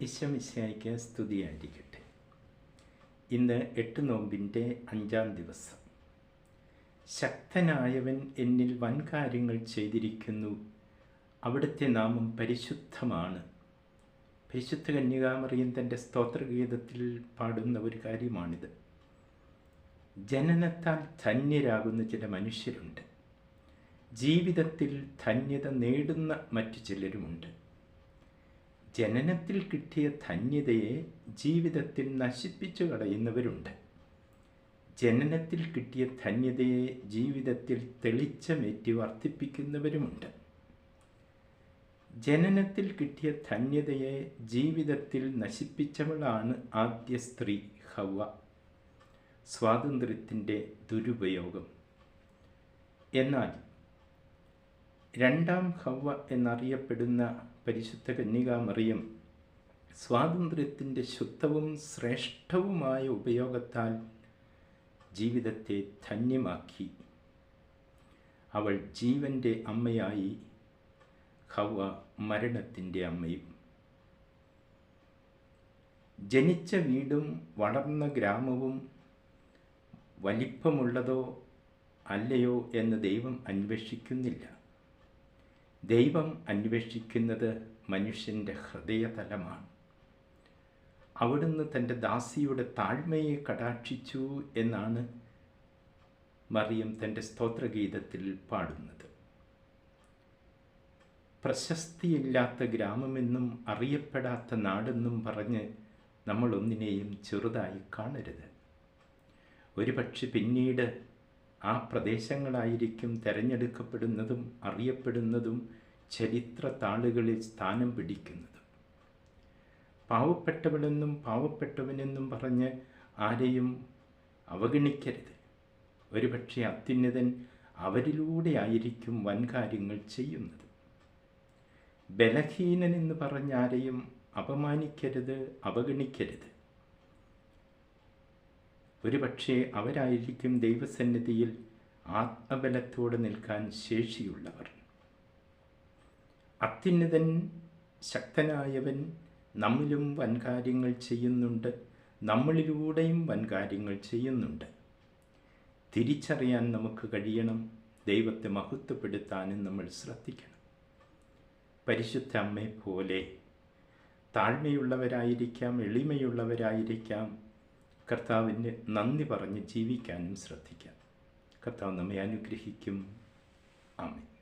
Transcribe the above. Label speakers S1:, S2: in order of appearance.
S1: ഈശ്വമിശായിക്ക് സ്തുതിയായിരിക്കട്ടെ ഇന്ന് എട്ട് നോമ്പിന്റെ അഞ്ചാം ദിവസം. ശക്തനായവൻ എന്നിൽ വൻ കാര്യങ്ങൾ ചെയ്തിരിക്കുന്നു. അവിടുത്തെ നാമം പരിശുദ്ധമാണ്. പരിശുദ്ധ കന്യകാമറിയൻ തന്റെ സ്തോത്രഗീതത്തിൽ പാടുന്ന ഒരു കാര്യമാണിത്. ജനനത്താൽ ധന്യരാകുന്ന ചില മനുഷ്യരുണ്ട്. ജീവിതത്തിൽ ധന്യത നേടുന്ന മറ്റു ചിലരുമുണ്ട്. ജനനത്തിൽ കിട്ടിയ ധന്യതയെ ജീവിതത്തിൽ നശിപ്പിച്ചു കളയുന്നവരുണ്ട്. ജനനത്തിൽ കിട്ടിയ ധന്യതയെ ജീവിതത്തിൽ തെളിച്ചമേറ്റി വർദ്ധിപ്പിക്കുന്നവരുമുണ്ട്. ജനനത്തിൽ കിട്ടിയ ധന്യതയെ ജീവിതത്തിൽ നശിപ്പിച്ചവളാണ് ആദ്യ സ്ത്രീ ഹവ സ്വാതന്ത്ര്യത്തിന്റെ ദുരുപയോഗം. എന്നാൽ രണ്ടാം ഹവ എന്നറിയപ്പെടുന്ന പരിശുദ്ധ കന്യകാമറിയം സ്വാതന്ത്ര്യത്തിന്റെ ശുദ്ധവും ശ്രേഷ്ഠവുമായ ഉപയോഗത്താൽ ജീവിതത്തെ ധന്യമാക്കി. അവൾ ജീവന്റെ അമ്മയായി ഹവ മരണത്തിന്റെ അമ്മയും. ജനിച്ച വീടും വളർന്ന ഗ്രാമവും വലിപ്പമുള്ളതോ അല്ലയോ എന്ന് ദൈവം അന്വേഷിക്കുന്നില്ല. ദൈവം അന്വേഷിക്കുന്നത് മനുഷ്യന്റെ ഹൃദയതലമാണ്. അവിടുന്ന് തന്റെ ദാസിയുടെ താഴ്മയെ കടാക്ഷിച്ചു എന്നാണ് മറിയം തന്റെ സ്തോത്രഗീതത്തിൽ പാടുന്നത്. പ്രശസ്തിയില്ലാത്ത ഗ്രാമമെന്നും അറിയപ്പെടാത്ത നാടെന്നും പറഞ്ഞ് നമ്മളൊന്നിനെയും ചെറുതായി കാണരുത്. ഒരുപക്ഷെ പിന്നീട് ആ പ്രദേശങ്ങളായിരിക്കും തിരഞ്ഞെടുക്കപ്പെടുന്നതും അറിയപ്പെടുന്നതും ചരിത്ര താളുകളിൽ സ്ഥാനം പിടിക്കുന്നതും. പാവപ്പെട്ടവളെന്നും പാവപ്പെട്ടവനെന്നും പറഞ്ഞ് ആരെയും അവഗണിക്കരുത്. ഒരുപക്ഷെ അത്യുന്നതൻ അവരിലൂടെ ആയിരിക്കും വൻകാര്യങ്ങൾ ചെയ്യുന്നത്. ബലഹീനൻ എന്ന് പറഞ്ഞ ആരെയും അപമാനിക്കരുത് അവഗണിക്കരുത്. ഒരുപക്ഷെ അവരായിരിക്കും ദൈവസന്നിധിയിൽ ആത്മബലത്തോടെ നിൽക്കാൻ ശേഷിയുള്ളവർ. അത്യുന്നതൻ ശക്തനായവൻ നമ്മിലും വൻകാര്യങ്ങൾ ചെയ്യുന്നുണ്ട് നമ്മളിലൂടെയും വൻകാര്യങ്ങൾ ചെയ്യുന്നുണ്ട്. തിരിച്ചറിയാൻ നമുക്ക് കഴിയണം ദൈവത്തെ മഹത്വപ്പെടുത്താനും നമ്മൾ ശ്രദ്ധിക്കണം. പരിശുദ്ധ അമ്മയെ പോലെ താഴ്മയുള്ളവരായിരിക്കാം എളിമയുള്ളവരായിരിക്കാം കർത്താവിന് നന്ദി പറഞ്ഞ് ജീവിക്കാനും ശ്രദ്ധിക്കാം. കർത്താവ് നമ്മെ അനുഗ്രഹിക്കും. ആമേ